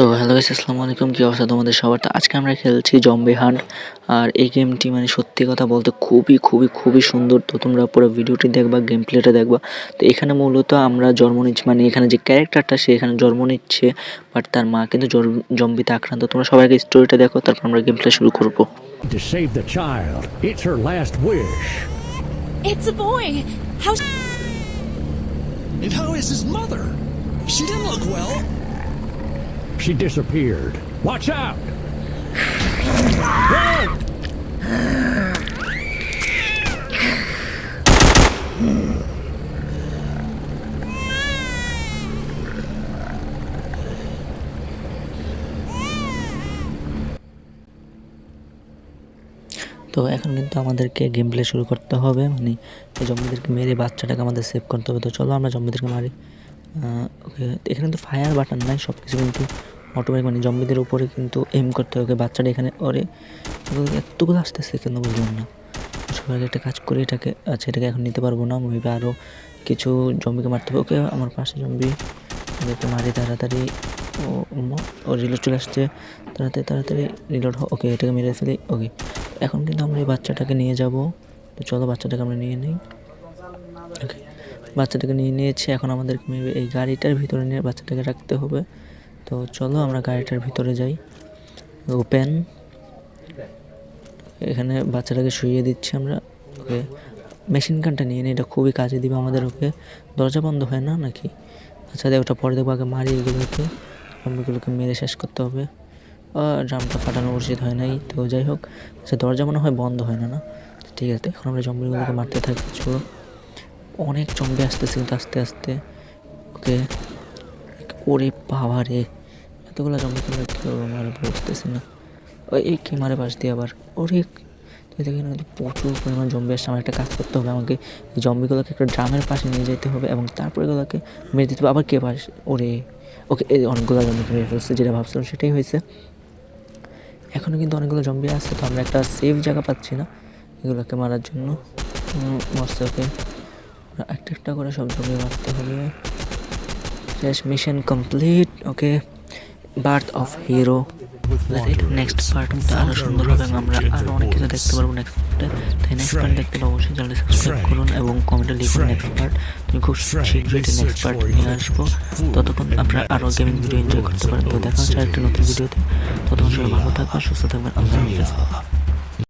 তো hello guys আসসালামু আলাইকুম কী অবস্থা তোমাদের সবার তো আজকে আমরা খেলছি জম্বি হান্ট আর এই গেমটি মানে সত্যি কথা বলতে খুবই খুবই খুবই সুন্দর তো তোমরা পুরো ভিডিওটি দেখবা গেম প্লেটা দেখবা তো এখানে মূলত আমরা জন্ম নিচ্ছি মানে এখানে যে ক্যারেক্টারটা সে এখানে জন্ম নিচ্ছে বাট তার মা কিন্তু জম্বিতে আক্রান্ত তোমরা সবাইকে স্টোরিটা দেখো তারপর আমরা গেম প্লে শুরু করব To save the child. It's her last wish. It's a boy. How? And how is his mother? She didn't look well. She disappeared. Watch out! তো এখন কিন্তু আমাদেরকে গেম প্লে শুরু করতে হবে মানে জম্বিদেরকে মেরে বাচ্চাটাকে আমাদের সেভ করতে হবে তো চলো আমরা জম্বিদেরকে মারি ওকে এখানে তো ফায়ার বাটন নাই সব কিছু কিন্তু অটোমেটিক মানে জম্বিদের উপরে কিন্তু এম করতে হবে বাচ্চাটা এখানে ওরে। এতগুলো আসতেছে কেন বুঝলাম না। সবাই একটা কাজ করে এটাকে আচ্ছা এটাকে এখন নিতে পারব না মেবি আরও কিছু জম্বিকে মারতে হবে। ওকে আমার পাশে জম্বি ওদেরকে মারি তাড়াতাড়ি। ও ও রিলোড চলে আসছে। তাড়াতাড়ি তাড়াতাড়ি রিলোড ওকে এটাকে মেরে ফেলি ওকে এখন কিন্তু আমরা এই বাচ্চাটাকে নিয়ে যাব। তো চলো বাচ্চাটাকে আমরা নিয়ে নিই। বাচ্চাটাকে নিয়ে নিয়েছি, এখন আমাদেরকে maybe এই গাড়িটার ভিতরে নিয়ে বাচ্চাটাকে রাখতে হবে। তো চলো আমরা গাড়িটার ভিতরে যাই। ওপেন এখানে বাচ্চাটাকে শুইয়ে দিচ্ছি আমরা। ওকে। মেশিন গানটা নিয়ে নিই এটা খুবই কাজে দিবে আমাদের, ওকে। দরজা বন্ধ হয় না নাকি? আচ্ছা দেখ, ওটা পরে দেখব আগে মারি এগুলোকে। জম্বিগুলোকে মেরে শেষ করতে হবে। ড্রামটা ফাটানো উচিত হয় নাই, তো যাই হোক। আচ্ছা দরজা মনে হয় বন্ধ হয় না না? ঠিক আছে, এখন আমরা জম্বিগুলোকে মারতে থাকি, চলো। অনেক জম্বি আসতেছে, কিন্তু আস্তে আস্তে ওকে ওরে বাবা রে এতগুলো জম্বি তোমরা কী করব মারে বুঝতেছি না। ওই, এই কি মারে পাশ দিয়ে আবার? ওরে তুই দেখি না প্রচুর পরিমাণ জম্বি আসছে, আমার একটা কাজ করতে হবে, আমাকে জম্বিগুলোকে একটা ড্রামের পাশে নিয়ে যেতে হবে এবং তারপরে এগুলোকে মেরে দিতে হবে। আবার কে পাশ ওরে, ওকে, এই অনেকগুলো জম্বিকে মেরে ফেলছে, যেটা ভাবছিলাম সেটাই হয়েছে। এখনও কিন্তু অনেকগুলো জম্বি আছে, তো আমরা একটা সেফ জায়গা পাচ্ছি না এগুলোকে মারার জন্য। মরছে, ওকে। একটা একটা করে সব জম্বি মারতে হবে। শেষ mission complete okay birth of hero next পার্টটা আরও সুন্দর হবে এবং আমরা আরও অনেক কিছু দেখতে পারব নেক্সট পার্টে তাই নেক্সট পার্ট দেখতে হলে অবশ্যই চ্যানেলটি সাবস্ক্রাইব করুন এবং কমেন্টে লিখুন নেক্সট পার্ট তুমি খুব শীঘ্রই নেক্সট পার্ট নিয়ে আসব। ততক্ষণ আপনারা আরও গেমিং ভিডিও এনজয় করতে পারেন। তো দেখা হচ্ছে আরেকটি নতুন ভিডিওতে ততক্ষণ সবাই ভালো থাকবেন সুস্থ থাকবেন। আল্লাহ হাফেজ।